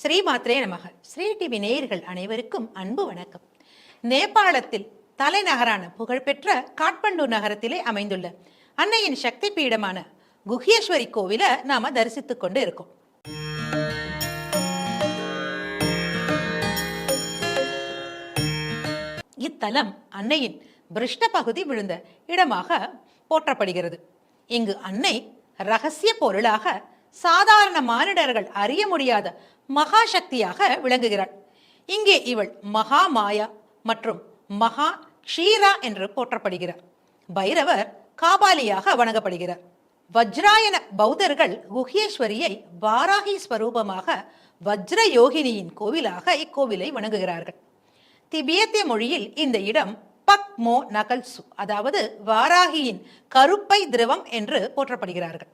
ஸ்ரீ மாத்ரே நமக. ஸ்ரீ டிவி நேயர்கள் அனைவருக்கும் அன்பு வணக்கம். நேபாளத்தில் தலைநகரான புகழ்பெற்ற காட்மண்டு நகரத்திலே அமைந்துள்ள அன்னையின் சக்தி பீடமான குஹேஸ்வரி கோவில நாம தரிசித்துக் கொண்டு இருக்கோம். இத்தலம் அன்னையின் பிருஷ்ட பகுதி விழுந்த இடமாக போற்றப்படுகிறது. இங்கு அன்னை ரகசிய பொருளாக சாதாரண மானிடர்கள் அறிய முடியாத மகா சக்தியாக விளங்குகிறாள். இங்கே இவள் மகா மாயா மற்றும் மகா க்ஷீரா என்று போற்றப்படுகிறார். பைரவர் காபாலியாக வணங்கப்படுகிறார். வஜ்ராயன பௌத்தர்கள் குஹேஸ்வரியை வாராகி ஸ்வரூபமாக வஜ்ர யோகினியின் கோவிலாக இக்கோவிலை வணங்குகிறார்கள். திபேத்திய மொழியில் இந்த இடம் பக் மோ நகல்சு அதாவது வாராகியின் கருப்பை திரவம் என்று போற்றப்படுகிறார்கள்.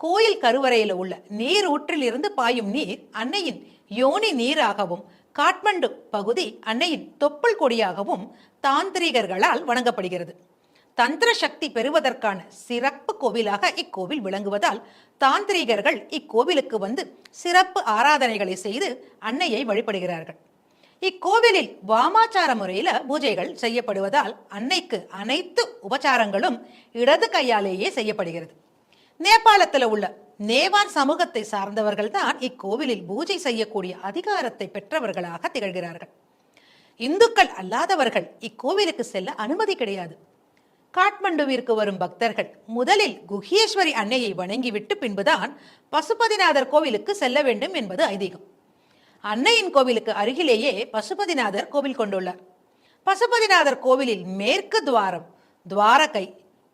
கோயில் கருவறையில் உள்ள நீர் ஊற்றில் இருந்து பாயும் நீர் அன்னையின் யோனி நீராகவும் காட்மண்டு பகுதி அன்னையின் தொப்புள் கொடியாகவும் தாந்திரிகர்களால் வணங்கப்படுகிறது. தந்திர சக்தி பெறுவதற்கான சிறப்பு கோவிலாக இக்கோவில் விளங்குவதால் தாந்திரிகர்கள் இக்கோவிலுக்கு வந்து சிறப்பு ஆராதனைகளை செய்து அன்னையை வழிபடுகிறார்கள். இக்கோவிலில் வாமாச்சார முறையில் பூஜைகள் செய்யப்படுவதால் அன்னைக்கு அனைத்து உபச்சாரங்களும் இடது கையாலேயே செய்யப்படுகிறது. நேபாளத்தில் உள்ள நேவார் சமூகத்தை சார்ந்தவர்கள் தான் இக்கோவிலில் பூஜை செய்யக்கூடிய அதிகாரத்தை பெற்றவர்களாக திகழ்கிறார்கள். இந்துக்கள் அல்லாதவர்கள் இக்கோவிலுக்கு செல்ல அனுமதி கிடையாது. காட்மண்டுவிற்கு வரும் பக்தர்கள் முதலில் குஹ்யேஸ்வரி அன்னையை வணங்கிவிட்டு பின்புதான் பசுபதிநாதர் கோவிலுக்கு செல்ல வேண்டும் என்பது ஐதீகம். அன்னையின் கோவிலுக்கு அருகிலேயே பசுபதிநாதர் கோவில் கொண்டுள்ளார். பசுபதிநாதர் கோவிலில் மேற்கு துவாரம் துவாரகை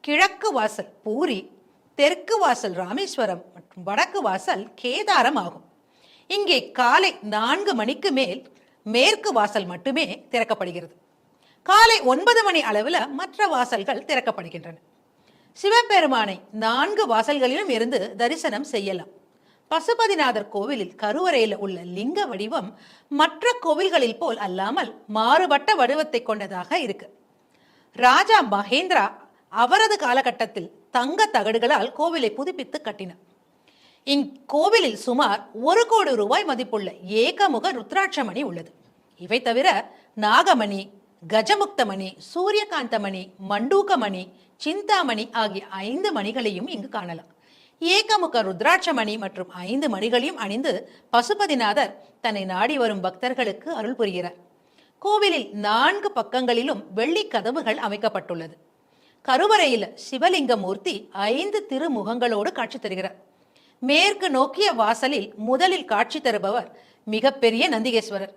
கிழக்கு வாசல் பூரி தெற்கு வாசல் ராமேஸ்வரம் மற்றும் வடக்கு வாசல் கேதாரம் ஆகும். இங்கே காலை நான்கு மணிக்கு மேல் மேற்கு வாசல் மட்டுமே திறக்கப்படுகிறது. காலை ஒன்பது மணி அளவில் மற்ற வாசல்கள் திறக்கப்படுகின்றன. சிவபெருமானை நான்கு வாசல்களிலும் இருந்து தரிசனம் செய்யலாம். பசுபதிநாதர் கோவிலில் கருவறையில் உள்ள லிங்க வடிவம் மற்ற கோவில்களில் போல் அல்லாமல் மாறுபட்ட வடிவத்தை கொண்டதாக இருக்கு. ராஜா மகேந்திரா அவரது காலகட்டத்தில் தங்க தகடுகளால் கோவிலை புதுப்பித்து கட்டினார். இக்கோவிலில் சுமார் ஒரு கோடி ரூபாய் மதிப்புள்ள ஏகமுக ருத்ராட்சமணி உள்ளது. இவை தவிர நாகமணி கஜமுக்தமணி சூரியகாந்தமணி மண்டூகமணி சிந்தாமணி ஆகிய ஐந்து மணிகளையும் இங்கு காணலாம். ஏகமுக ருத்ராட்சமணி மற்றும் ஐந்து மணிகளையும் அணிந்து பசுபதிநாதர் தன்னை நாடி வரும் பக்தர்களுக்கு அருள் புரிகிறார். கோவிலில் நான்கு பக்கங்களிலும் வெள்ளி கதவுகள் அமைக்கப்பட்டுள்ளது. கருவறையில் சிவலிங்க மூர்த்தி ஐந்து திருமுகங்களோடு காட்சி தருகிறார். மேற்கு நோக்கிய வாசலில் முதலில் காட்சி தருபவர் மிகப்பெரிய நந்திகேஸ்வரர்.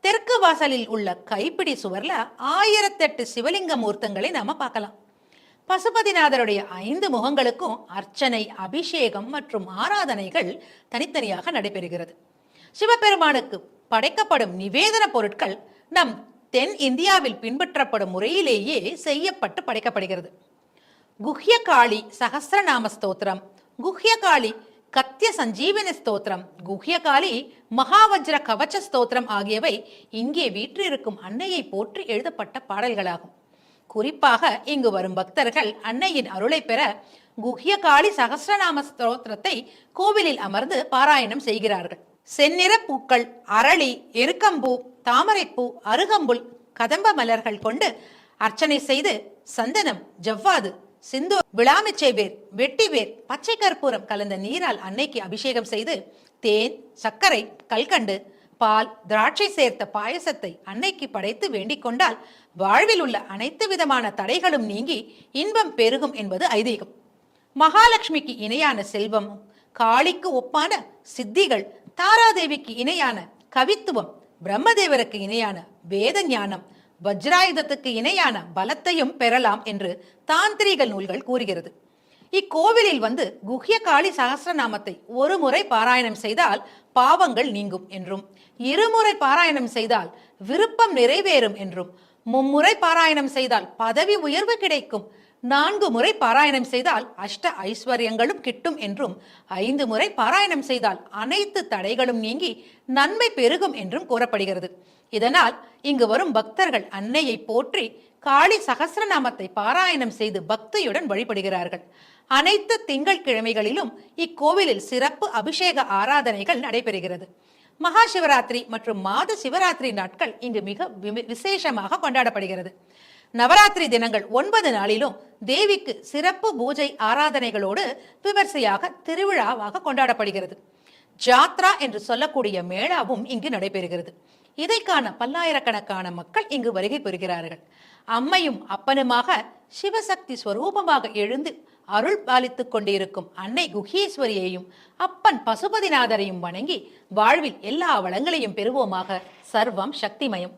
தெற்கு வாசலில் உள்ள கைப்பிடி சுவர்ல ஆயிரத்தெட்டு சிவலிங்க மூர்த்தங்களை நாம பார்க்கலாம். பசுபதிநாதருடைய ஐந்து முகங்களுக்கும் அர்ச்சனை அபிஷேகம் மற்றும் ஆராதனைகள் தனித்தனியாக நடைபெறுகிறது. சிவபெருமானுக்கு படைக்கப்படும் நிவேதன பொருட்கள் நம் தென் இந்தியாவில் பின்பற்றப்படும் முறையிலேயே செய்யப்பட்டு படைக்கப்படுகிறது. குஹ்யகாளி சகசிரநாம ஸ்தோத்திரம். குஹ்யகாளி கத்திய சஞ்சீவனி ஸ்தோத்திரம். குஹ்யகாளி மகாவஜ்ர கவச்ச ஸ்தோத்திரம் ஆகியவை இங்கே வீற்றிருக்கும் அன்னையை போற்றி எழுதப்பட்ட பாடல்களாகும். குறிப்பாக இங்கு வரும் பக்தர்கள் அன்னையின் அருளை பெற குஹ்யகாளி சகசிரநாம ஸ்தோத்திரத்தை கோவிலில் அமர்ந்து பாராயணம் செய்கிறார்கள். செந்நிற பூக்கள் அரளி எருக்கம்பூ தாமரைப்பூ அருகம்புல் கதம்ப மலர்கள் கொண்டு அர்ச்சனை செய்து சந்தனம் ஜவ்வாது சிந்து விளாமிச்சை வேர் வெட்டி வேர் பச்சை கற்பூரம் கலந்த நீரால் அன்னைக்கு அபிஷேகம் செய்து தேன் சர்க்கரை கல்கண்டு பால் திராட்சை சேர்த்த பாயசத்தை அன்னைக்கு படைத்து வேண்டிக் கொண்டால் வாழ்வில் உள்ள அனைத்து விதமான தடைகளும் நீங்கி இன்பம் பெருகும் என்பது ஐதீகம். மகாலட்சுமிக்கு இணையான செல்வமும் காளிக்கு ஒப்பான சித்திகள் தாராதேவிக்கு இணையான கவித்துவம் பிரம்மதேவருக்கு இணையான வேத ஞானம் வஜ்ராயுதத்துக்கு இணையான பலத்தையும் பெறலாம் என்று தாந்திரிக நூல்கள் கூறுகிறது. இக்கோவிலில் வந்து குஹ்ய காளி சகசிரநாமத்தை ஒரு முறை பாராயணம் செய்தால் பாவங்கள் நீங்கும் என்றும் இருமுறை பாராயணம் செய்தால் விருப்பம் நிறைவேறும் என்றும் மும்முறை பாராயணம் செய்தால் பதவி உயர்வு கிடைக்கும் நான்கு முறை பாராயணம் செய்தால் அஷ்ட ஐஸ்வர்யங்களும் கிட்டும் என்றும் ஐந்து முறை பாராயணம் செய்தால் அனைத்து தடைகளும் நீங்கி நன்மை பெருகும் என்றும் கூறப்படுகிறது. இதனால் இங்கு வரும் பக்தர்கள் அன்னையை போற்றி காளி சகசிரநாமத்தை பாராயணம் செய்து பக்தியுடன் வழிபடுகிறார்கள். அனைத்து திங்கள் கிழமைகளிலும் இக்கோவிலில் சிறப்பு அபிஷேக ஆராதனைகள் நடைபெறுகிறது. மகா சிவராத்திரி மற்றும் மாத சிவராத்திரி நாட்கள் இங்கு மிக வி- விசேஷமாக கொண்டாடப்படுகிறது. நவராத்திரி தினங்கள் ஒன்பது நாளிலும் தேவிக்கு சிறப்பு பூஜை ஆராதனைகளோடு விமர்சையாக திருவிழாவாக கொண்டாடப்படுகிறது. ஜாத்ரா என்று சொல்லக்கூடிய மேளாவும் இங்கு நடைபெறுகிறது. இதை காண பல்லாயிரக்கணக்கான மக்கள் இங்கு வருகை பெறுகிறார்கள் அம்மையும் அப்பனுமாக சிவசக்தி ஸ்வரூபமாக எழுந்து அருள் பாலித்துக் கொண்டிருக்கும் அன்னை குஹீஸ்வரியையும் அப்பன் பசுபதிநாதரையும் வணங்கி வாழ்வில் எல்லா வளங்களையும் பெறுவோமாக சர்வம் சக்திமயம்.